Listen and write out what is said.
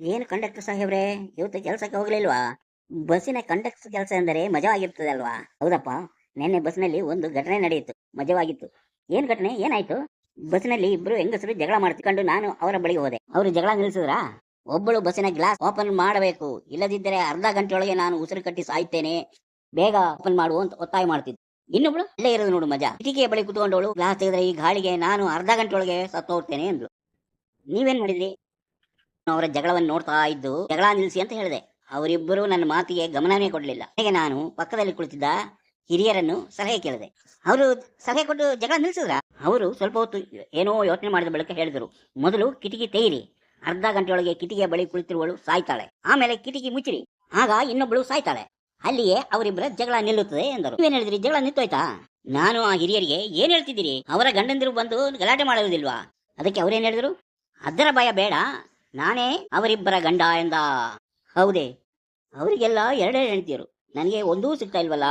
ಏನು ಕಂಡಕ್ಟರ್ ಸಾಹೇಬ್ರೆ? ಇವತ್ತು ಕೆಲಸಕ್ಕೆ ಹೋಗ್ಲಿಲ್ವಾ? ಬಸ್ಸಿನ ಕಂಡಕ್ಟರ್ ಕೆಲಸ ಎಂದರೆ ಮಜವಾಗಿರ್ತದೆ ಅಲ್ವಾ ಹೌದಪ್ಪ. ನಿನ್ನೆ ಬಸ್ನಲ್ಲಿ ಒಂದು ಘಟನೆ ನಡೆಯಿತು. ಮಜವಾಗಿತ್ತು. ಏನ್ ಘಟನೆ? ಏನಾಯ್ತು? ಬಸ್ನಲ್ಲಿ ಇಬ್ರು ಹೆಂಗಸರು ಜಗಳ ಮಾಡ್ತಿಕೊಂಡು ನಾನು ಅವರ ಬಳಿಗೆ ಹೋದೆ. ಅವರು ಜಗಳ ನಿಲ್ಲಿಸಿದ್ರಾ? ಒಬ್ಬಳು ಬಸ್ಸಿನ ಗ್ಲಾಸ್ ಓಪನ್ ಮಾಡಬೇಕು. ಇಲ್ಲದಿದ್ದರೆ ಅರ್ಧ ಗಂಟೆಯೊಳಗೆ ನಾನು ಉಸಿರು ಕಟ್ಟಿ ಸಾಯ್ತೇನೆ ಬೇಗ ಓಪನ್ ಮಾಡುವ ಅಂತ ಒತ್ತಾಯ ಮಾಡ್ತಿದ್ದೆ. ಇನ್ನೊಬ್ಳು ಅಲ್ಲೇ ಇರೋದು ನೋಡು ಮಜಾ. ಕಿಟಿಕಿಯ ಬಳಿ ಕುತ್ಕೊಂಡವಳು, ಗ್ಲಾಸ್ ತೆಗೆದ್ರೆ ಈ ಗಾಳಿಗೆ ನಾನು ಅರ್ಧ ಗಂಟೆಯೊಳಗೆ ಸತ್ತು ಹೋಗ್ತೇನೆ ಅಂದ್ಲು ನೀವೇನ್ ಮಾಡಿದ್ರಿ? ಅವರ ಜಗಳವನ್ನು ನೋಡ್ತಾ ಇದ್ದು ಜಗಳ ನಿಲ್ಲಿಸಿ ಅಂತ ಹೇಳಿದೆ. ಅವರಿಬ್ಬರು ನನ್ನ ಮಾತಿಗೆ ಗಮನವೇ ಕೊಡಲಿಲ್ಲ. ಹಾಗೆ ನಾನು ಪಕ್ಕದಲ್ಲಿ ಕುಳಿತಿದ್ದ ಹಿರಿಯರನ್ನು ಸಲಹೆ ಕೇಳಿದೆ. ಅವರು ಸಲಹೆ ಕೊಟ್ಟು ಜಗಳ ನಿಲ್ಲಿಸಿದ್ರ? ಅವರು ಸ್ವಲ್ಪ ಹೊತ್ತು ಏನೋ ಯೋಚನೆ ಮಾಡಿದ ಬಳಿಕ ಹೇಳಿದರು, ಮೊದಲು ಕಿಟಕಿ ತೆಗಿರಿ. ಅರ್ಧ ಗಂಟೆಯೊಳಗೆ ಕಿಟಿಗೆ ಬಳಿ ಕುಳಿತಿರುವಳು ಸಾಯ್ತಾಳೆ. ಆಮೇಲೆ ಕಿಟಕಿ ಮುಚ್ಚಿರಿ. ಆಗ ಇನ್ನೊಬ್ಬಳು ಸಾಯ್ತಾಳೆ. ಅಲ್ಲಿಯೇ ಅವರಿಬ್ಬರ ಜಗಳ ನಿಲ್ಲುತ್ತದೆ ಎಂದರು. ಏನ್ ಹೇಳಿದ್ರಿ? ಜಗಳ ನಿಂತೋಯ್ತಾ? ನಾನು ಆ ಹಿರಿಯರಿಗೆ ಏನ್ ಹೇಳ್ತಿದ್ದೀರಿ? ಅವರ ಗಂಡಂದಿರು ಬಂದು ಗಲಾಟೆ ಮಾಡುವುದಿಲ್ವಾ ಅದಕ್ಕೆ ಅವ್ರೇನ್ ಹೇಳಿದ್ರು? ಅದರ ಭಯ ಬೇಡ. ನಾನೇ ಅವರಿಬ್ಬರ ಗಂಡ ಎಂದ. ಹೌದೇ ಅವರಿಗೆಲ್ಲ ಎರಡೇ ಹೆಂಡತಿಯರು. ನನಗೆ ಒಂದೂ ಸಿಗ್ತಾ ಇಲ್ವಲ್ಲ?